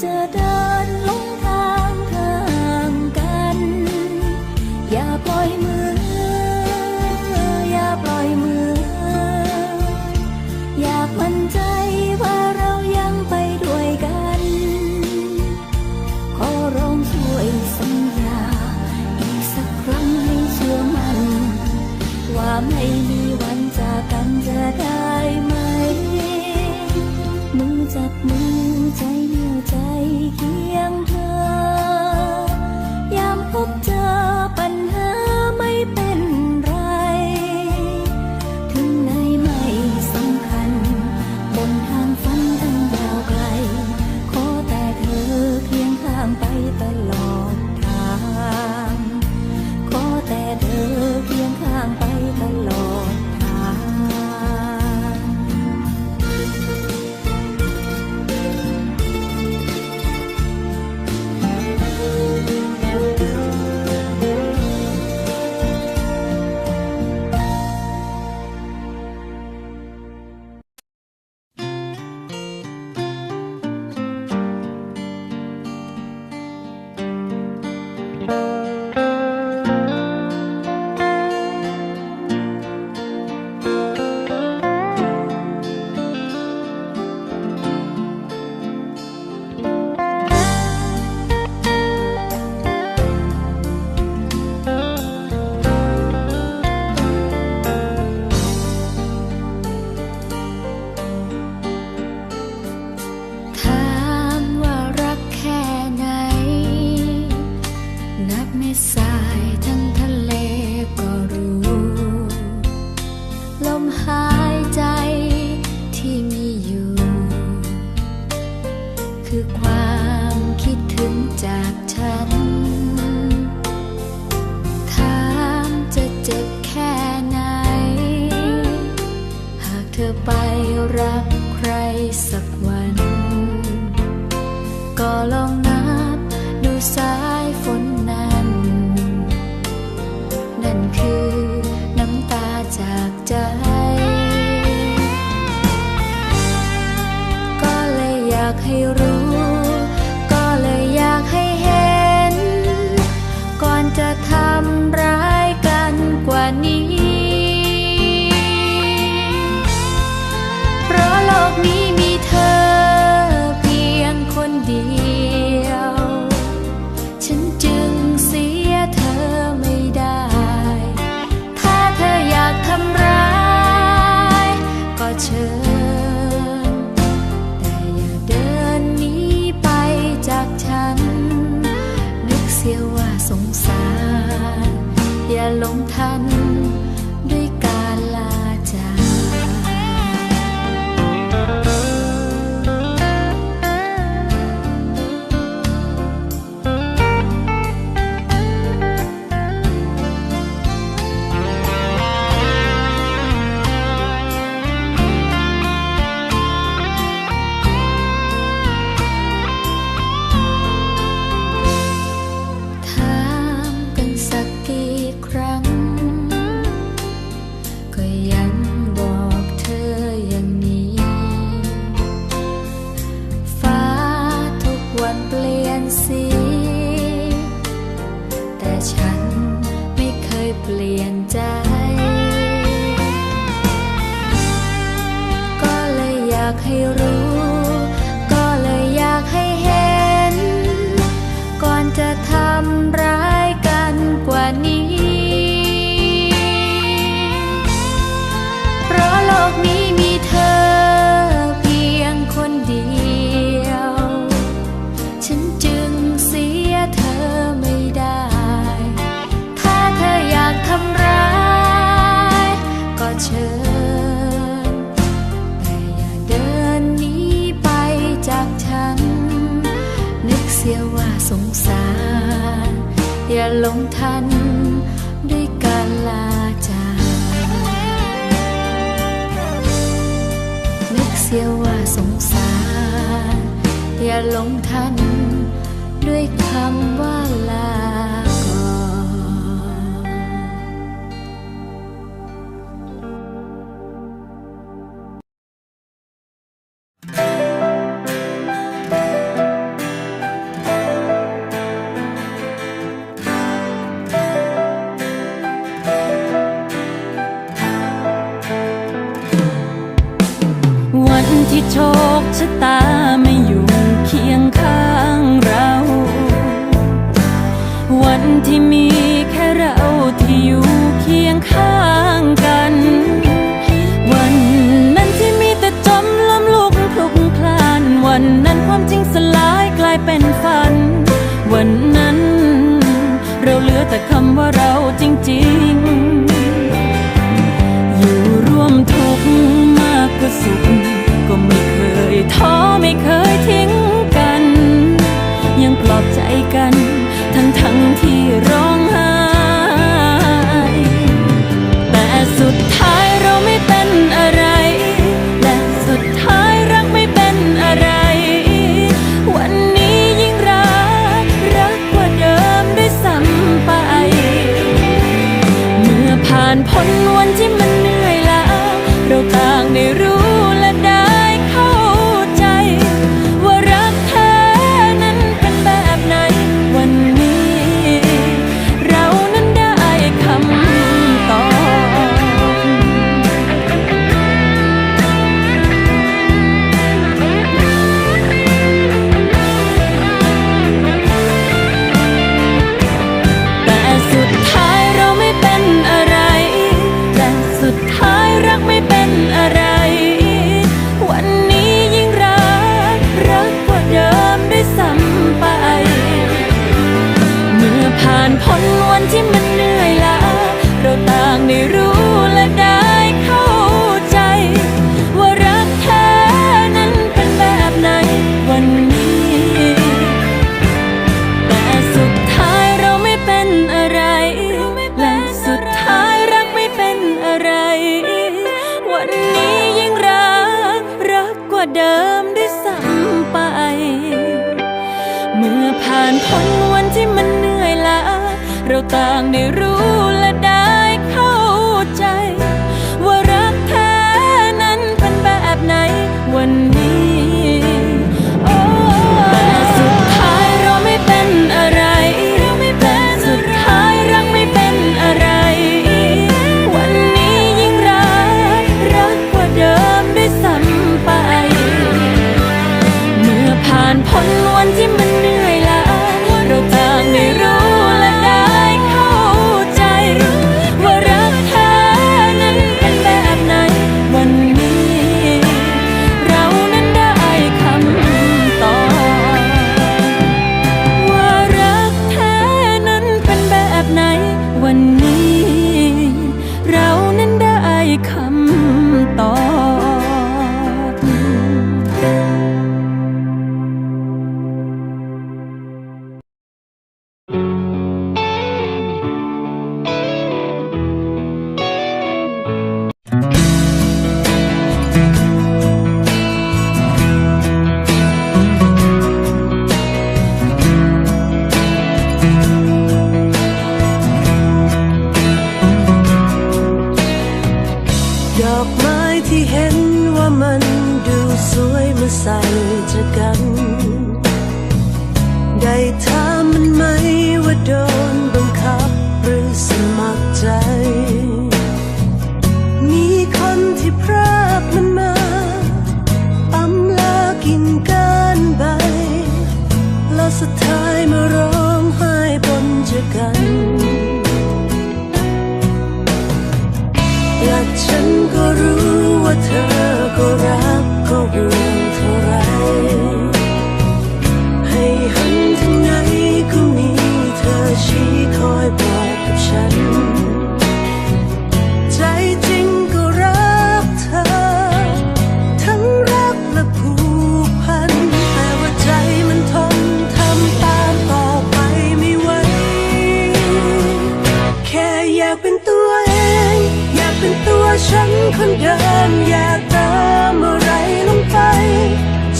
จะเดินลงทางทางกัน อย่าปล่อยมือ อย่าปล่อยมือ อย่าพันใจว่าเรายังไปด้วยกัน ขอร้องช่วยสัญญา อีกสักครั้งให้เชื่อมันว่าไม่มีวันจากกันจะได้ไหม มือจับมือใจากให้รู้ หลงทันด้วยการลาจากนึกเสียว่าสงสาร อย่าหลงทันด้วยคำ ที่มีแค่เราที่อยู่เคียงข้างกัน วันนั้นที่มีแต่จมล้มลุกคลุกคลาน วันนั้นความจริงสลายกลายเป็นฝัน วันนั้น เราเหลือแต่คำว่าเราจริง ๆ อยู่ร่วมทุกข์มากกว่าสุข ก็ไม่เคยท้อไม่เคยทิ้งกัน ยังปลอบใจกัน tierra. ผ่านพ้นวันที่มันเหนื่อยล้าเราต่างได้รู้และได้เข้าใจ ว่ารักแท้นั้นเป็นแบบไหนวันนี้โอ้แต่สุดท้ายเราไม่เป็นอะไรเมื่อสุดท้ายรักไม่เป็นอะไร วันนี้ยิ่งรักรักกว่าเดิมได้วยซ้ำไป เมื่อผ่านพ้นวันที่ ใส่จะกัน ได้ถามมันไหมว่าโดนบังคับหรือสมัครใจ อยาติมอะไรลงไป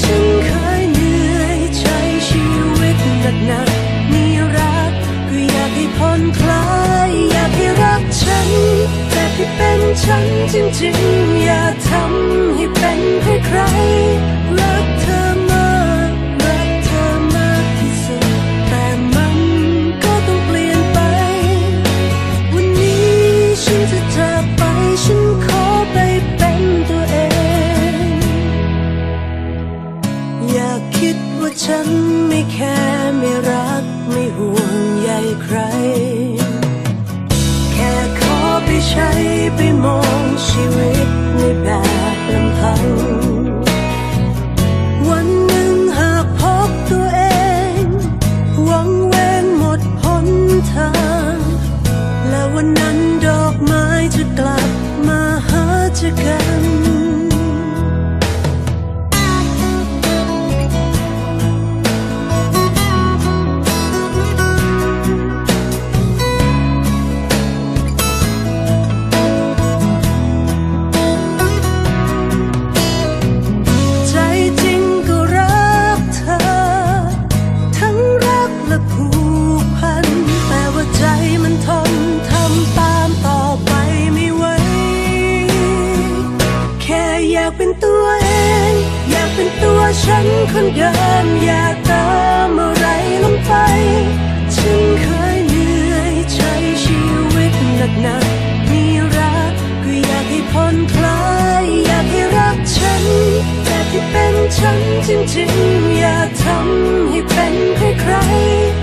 ฉันเคยเหนื่อยใช้ชีวิตหนักหนัมีรักก็อยากให้ผ่อนคลาย อยากให้รักฉัน แต่ที่เป็นฉันจริงๆ อย่าทำให้เป็นใครใครางเดิมอยากติมอะไรลงไปฉันเคยเหนื่อยใช้ชีวิตหนักหนามีรักก็อยากให้ผ่อนคลายอยากให้รักฉันแต่ที่เป็นฉันจริงๆ อยากทำให้เป็นใครๆ